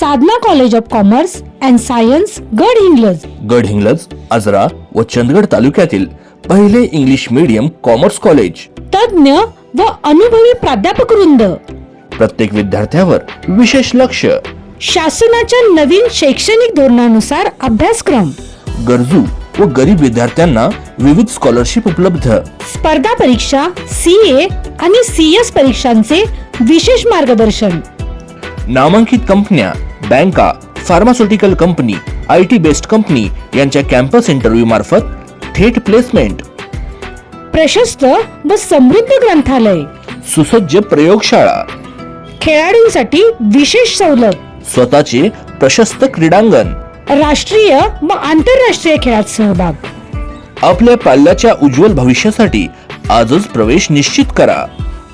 Sadhana college of commerce and science Gadhinglaj. Gadhinglaj Ajara व चंदगड तालुक्यातील पहिले इंग्लिश मीडियम कॉमर्स कॉलेज. तज्ज्ञ व अनुभवी प्राध्यापक वृंद. प्रत्येक विद्यार्थ्यावर विशेष लक्ष. शासनाच्या नवीन शैक्षणिक धोरणानुसार अभ्यासक्रम. गरजू व गरीब विद्यार्थ्यांना विविध स्कॉलरशिप उपलब्ध. स्पर्धा परीक्षा सी ए आणि सी एस परीक्षांचे विशेष मार्गदर्शन. नामांकित कंपन्या बँका pharmaceutical company I T based company यांच्या कॅम्पस इंटरव्ह्यू मार्फत थेट प्लेसमेंट प्रशस्त व समृद्ध ग्रंथालय. सुसज्ज प्रयोगशाळा. खेळाडूंसाठी विशेष सवलत. स्वतःचे प्रशस्त क्रीडांगण. राष्ट्रीय व आंतरराष्ट्रीय खेळात सहभाग. आपल्या पाल्याच्या उज्ज्वल भविष्यासाठी आजच प्रवेश निश्चित करा.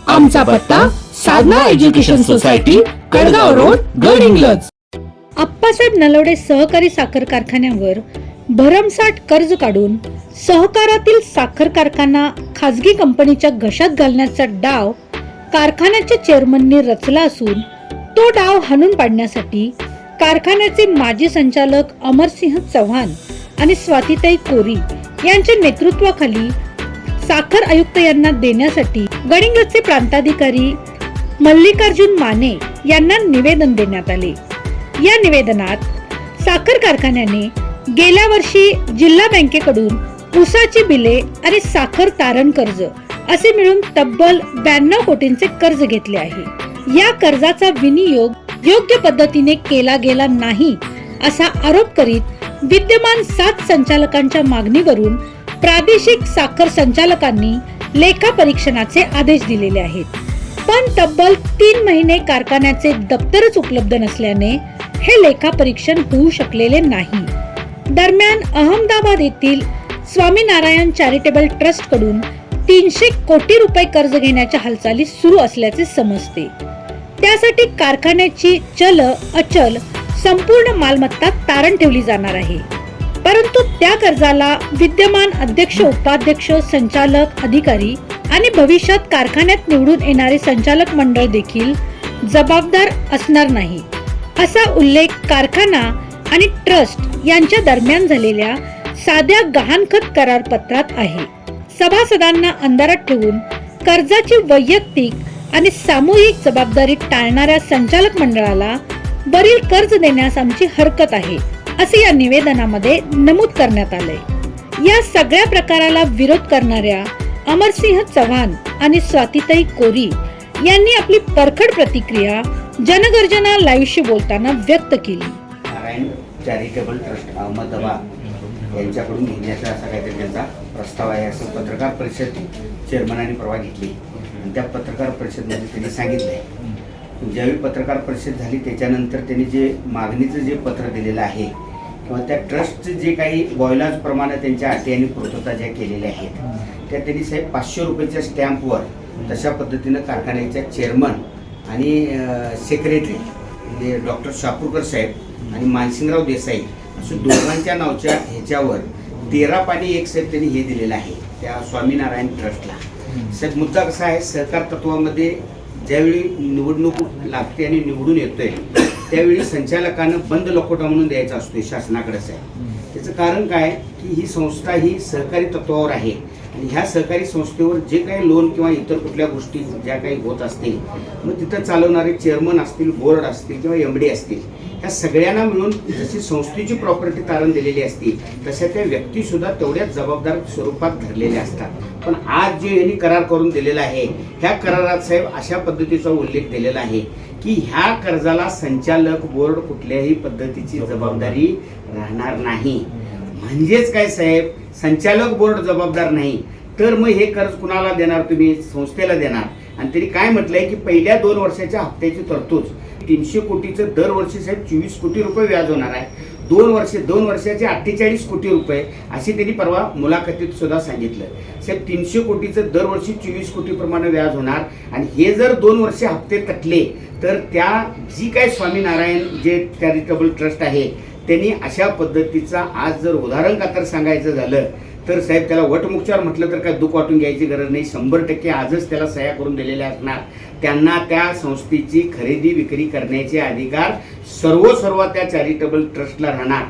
आमचा पत्ता Sadhana education society Kadgaon road Gadhinglaj Appasaheb Nalawade सहकारी साखर कारखान्यावर भरमसाठ कर्ज काढून सहकारातील साखर कारखाना खाजगी कंपनीच्या घशात घालण्याचा डाव कारखान्याच्या चेअरमननी रचला असून तो डाव हाणून पाडण्यासाठी कारखान्याचे माजी संचालक अमरसिंह चव्हाण आणि स्वातीताई कोरी यांच्या नेतृत्वाखाली साखर आयुक्त यांना देण्यासाठी गडिंगचे प्रांताधिकारी मल्लिकार्जुन माने यांना निवेदन देण्यात आले. या निवेदनात साखर कारखान्याने गेल्या वर्षी जिल्हा बँकेकडून उसाची बिले आणि साखर तारण कर्ज असे मिळून तब्बल ब्याण्णव कोटींचे कर्ज घेतले आहे. या कर्जाचा विनियोग योग्य पद्धतीने केला गेला नाही असा आरोप करीत विद्यमान सात संचालकांच्या मागणीवरून प्रादेशिक साखर संचालकांनी लेखा परीक्षणाचे आदेश दिलेले आहेत. पण तब्बल तीन महिने कारखान्याचे दप्तरच उपलब्ध नसल्याने हे लेखा परीक्षण होऊ शकलेले नाही. दरम्यान अहमदाबाद येथील स्वामीनारायण चॅरिटेबल ट्रस्टकडून तीनशे कोटी रुपये कर्ज घेण्याच्या हालचाली सुरू असल्याचे समजते. त्यासाठी कारखान्याची चल अचल संपूर्ण मालमत्ता तारण ठेवली जाणार आहे. परंतु त्या कर्जाला विद्यमान अध्यक्ष उपाध्यक्ष संचालक अधिकारी आणि भविष्यात कारखान्यात निवडून येणारे संचालक मंडळ देखील जबाबदार असणार नाही. असा उल्लेख कारखाना आणि ट्रस्ट यांच्या दरम्यान झालेल्या साध्या गहाणखत करार पत्रात आहे. सभासदांना अंधारात ठेवून कर्जाची वैयक्तिक आणि सामूहिक जबाबदारी टाळणाऱ्या संचालक मंडळाला वरील कर्ज देण्यास आमची हरकत आहे असे या निवेदनामध्ये नमूद करण्यात आले या सगळ्या प्रकाराला विरोध करणाऱ्या अमरसिंह चव्हाण आणि स्वातीताई कोरी यांनी आपली परखड प्रतिक्रिया जनगर्जना लाईव्हशी बोलताना व्यक्त केली. नारायण चॅरिटेबल ट्रस्ट अहमदाबाद यांच्याकडून घेण्याचा असा काहीतरी त्यांचा प्रस्ताव आहे असं पत्रकार परिषद चेअरमनाने परवा घेतली. आणि त्या पत्रकार परिषदमध्ये त्यांनी सांगितलं आहे ज्यावेळी पत्रकार परिषद झाली त्याच्यानंतर त्यांनी जे मागणीचं जे पत्र दिलेलं आहे किंवा त्या ट्रस्टचं जे काही बॉयलाजप्रमाणे त्यांच्या अटी आणि पूर्तता ज्या केलेल्या आहेत त्या त्यांनी साहेब पाचशे रुपयाच्या स्टॅम्पवर तशा पद्धतीनं कारखान्याच्या चेअरमन आणि सेक्रेटरी म्हणजे डॉक्टर शापूरकर साहेब आणि मानसिंगराव देसाई असं दोघांच्या नावच्या ह्याच्यावर तेरा पाणी एक साहेब त्यांनी हे दिलेलं आहे त्या स्वामीनारायण ट्रस्टला. साहेब मुद्दा कसा आहे? सहकार तत्वामध्ये ज्यावेळी निवडणूक लागते आणि निवडून येतोय त्यावेळी संचालकानं बंद लकोटा म्हणून द्यायचा असतोय शासनाकडे आहे त्याचं कारण काय? की ही संस्था ही सहकारी तत्वावर आहे. ह्या सहकारी संस्थेवर जे काही लोन किंवा इतर कुठल्या गोष्टी ज्या काही होत असतील मग तिथं चालवणारे चेअरमन असतील बोर्ड असतील किंवा एम डी असतील ह्या सगळ्यांना मिळून जशी संस्थेची प्रॉपर्टी तारण दिलेली असती तशा त्या व्यक्तीसुद्धा तेवढ्याच जबाबदार स्वरूपात धरलेल्या असतात. पण आज जे यांनी करार करून दिलेला आहे ह्या करारात साहेब अशा पद्धतीचा उल्लेख दिलेला आहे की ह्या कर्जाला संचालक बोर्ड कुठल्याही पद्धतीची जबाबदारी राहणार नाही. म्हणजेच काय साहेब? संचालक बोर्ड जबाबदार नाही. तर मग हे कर्ज कुणाला देणार तुम्ही? संस्थेला देणार. आणि त्यांनी काय म्हटलंय की पहिल्या दोन वर्षाच्या हप्त्याची तरतूद. तीनशे कोटीचं दरवर्षी साहेब चोवीस कोटी रुपये व्याज होणार आहे. दोन वर्षे दोन वर्षाचे अठ्ठेचाळीस कोटी रुपये अशी त्यांनी परवा मुलाखतीत सुद्धा सांगितलं. साहेब तीनशे कोटीचं दरवर्षी चोवीस कोटीप्रमाणे व्याज होणार. आणि हे जर दोन वर्ष हप्ते तटले तर त्या जी काय स्वामीनारायण जे चॅरिटेबल ट्रस्ट आहे त्यांनी अशा पद्धतीचा आज जर उदाहरण का तर सांगायचं झालं तर साहेब त्याला वटमुखचार म्हटलं तर काय दुःख वाटून घ्यायची गरज नाही. शंभर टक्के आजच त्याला सह्या करून दिलेल्या असणार. त्यांना त्या संस्थेची खरेदी विक्री करण्याचे अधिकार सर्व सर्व त्या चॅरिटेबल ट्रस्टला राहणार.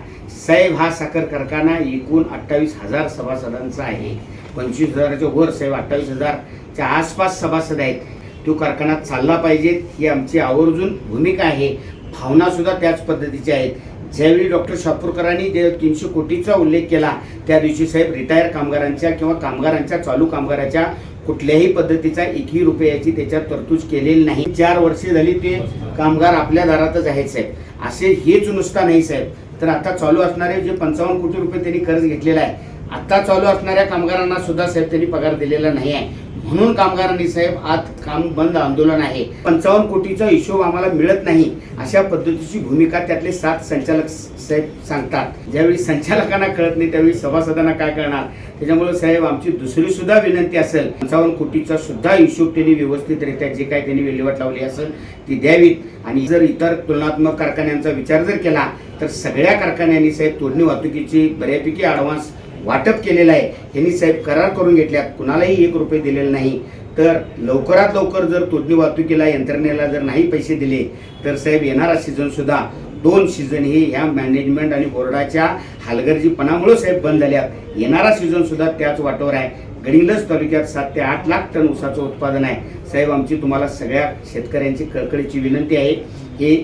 साहेब हा साखर कारखाना एकूण अठ्ठावीस हजार सभासदांचा आहे. पंचवीस हजाराच्या वर साहेब अठ्ठावीस हजारच्या आसपास सभासद आहेत. तो कारखाना चालला पाहिजेत ही आमची आवर्जून भूमिका आहे. भावनासुद्धा त्याच पद्धतीच्या आहेत. ज्यावेळी डॉक्टर शापूरकरांनी जे तीनशे कोटीचा उल्लेख केला त्या दिवशी साहेब रिटायर कामगारांच्या किंवा कामगारांच्या चालू कामगाराच्या कुठल्याही पद्धतीचा एकही रुपयाची त्याच्यात तरतूद केलेली नाही. चार वर्षे झाली ते कामगार आपल्या दारातच आहेत साहेब. असे हेच नुसता नाही साहेब. तर आता चालू असणारे जे पंचावन्न कोटी रुपये त्यांनी कर्ज घेतलेला आहे आता चालू असणाऱ्या कामगारांना सुद्धा साहेब त्यांनी पगार दिलेला नाही आहे. म्हणून कामगारांनी साहेब आज काम बंद आंदोलन आहे. पंचावन्न कोटीचा हिशोब आम्हाला मिळत नाही. अशा पद्धतीची भूमिका त्यातले सात संचालक साहेब सांगतात. ज्यावेळी संचालकांना कळत नाही त्यावेळी सभासदांना काय कळणार त्याच्यामुळे साहेब आमची दुसरी सुद्धा विनंती असेल. पंचावन्न कोटीचा सुद्धा हिशोब त्यांनी व्यवस्थितरित्या जे काय त्यांनी विल्हेवाट लावली असेल ती द्यावीत. आणि जर इतर तुलनात्मक कारखान्यांचा विचार जर केला तर सगळ्या कारखान्यांनी साहेब तोडणी वाहतुकीची बऱ्यापैकी ॲडव्हान्स वाटप केलेलं आहे. यांनी साहेब करार करून घेतल्यात. कुणालाही एक रुपये दिलेले नाही. तर लवकरात लवकर जर तोडणी वाहतुकीला यंत्रणेला जर नाही पैसे दिले तर साहेब येणारा सीझनसुद्धा दोन सीझन हे ह्या मॅनेजमेंट आणि बोर्डाच्या हलगर्जीपणामुळे साहेब बंद झाल्यात. येणारा सीझनसुद्धा त्याच वाटावर आहे. गडिलज तालुक्यात सात ते आठ लाख टन ऊसाचं उत्पादन आहे. साहेब आमची तुम्हाला सगळ्या शेतकऱ्यांची कळकळीची विनंती आहे. हे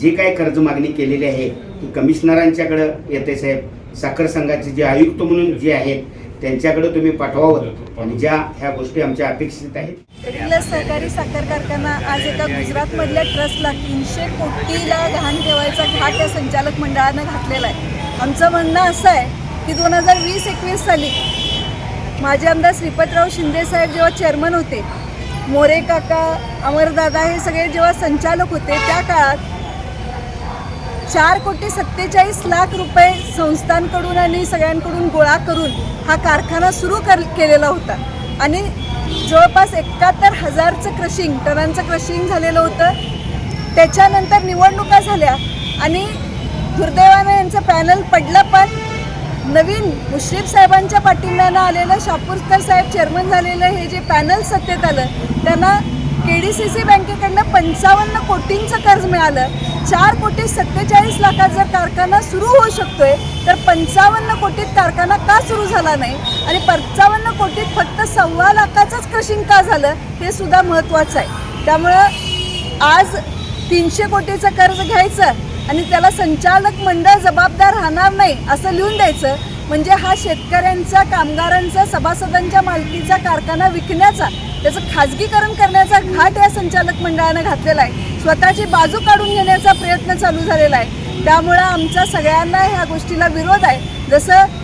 जे काय कर्ज मागणी केलेली आहे ती कमिशनरांच्याकडं येते साहेब. साखर संघाचे जे आयुक्त म्हणून जे आहेत त्यांच्याकडे तुम्ही पाठवावं आणि ज्या ह्या गोष्टी आमच्या अपेक्षित आहेत. कडिंगला सहकारी साखर कारखाना आज एका गुजरातमधल्या ट्रस्टला तीनशे कोटीला गहाण ठेवायचा घाट या संचालक मंडळानं घातलेला आहे. आमचं म्हणणं असं आहे की दोन हजार वीस एकवीस साली माझे आमदार श्रीपतराव शिंदे साहेब जेव्हा चेअरमन होते मोरे काका अमरदादा हे सगळे जेव्हा संचालक होते त्या काळात चार कोटी सत्तेचाळीस लाख रुपये संस्थांकडून आणि सगळ्यांकडून गोळा करून हा कारखाना सुरू कर केलेला होता. आणि जवळपास एकाहत्तर हजारचं क्रशिंग टनांचं क्रशिंग झालेलं होतं. त्याच्यानंतर निवडणुका झाल्या आणि दुर्दैवानं यांचं पॅनल पडलं पण नवीन मुश्रीफ साहेबांच्या पाठिंब्यानं आलेलं शापूरकर साहेब चेअरमन झालेलं हे जे पॅनल सत्तेत आलं त्यांना के डी सी सी बँकेकडनं पंचावन्न कोटींचं कर्ज मिळालं. चार कोटी सत्तेचाळीस लाखात जर कारखाना सुरू होऊ शकतोय तर पंचावन्न कोटीत कारखाना का सुरू झाला नाही? आणि पंचावन्न कोटीत फक्त सव्वा लाखाचंच क्रशिंग का झालं हे सुद्धा महत्त्वाचं आहे. त्यामुळं आज तीनशे कोटीचं कर्ज घ्यायचं आणि त्याला संचालक मंडळ जबाबदार राहणार नाही असं लिहून द्यायचं. म्हणजे हा शेतकऱ्यांचा कामगारांचा सभासदांच्या मालकीचा कारखाना विकण्याचा त्याचं खाजगीकरण करण्याचा घाट या संचालक मंडळानं घातलेला आहे. स्वतःची बाजू काढून घेण्याचा प्रयत्न चालू झालेला आहे. त्यामुळं आमचा सगळ्यांना ह्या गोष्टीला विरोध आहे. जसं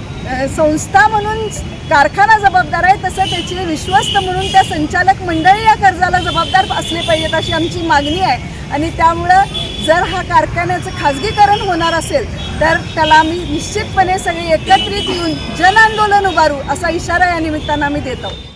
संस्था म्हणून कारखाना जबाबदार आहे तसं त्याची विश्वस्त म्हणून त्या संचालक मंडळी या कर्जाला जबाबदार असले पाहिजेत अशी आमची मागणी आहे. आणि त्यामुळं जर हा कारखान्याचं खाजगीकरण होणार असेल तर त्याला आम्ही निश्चितपणे सगळे एकत्रित येऊन जनआंदोलन उभारू असा इशारा या निमित्तानं आम्ही देत आहोत.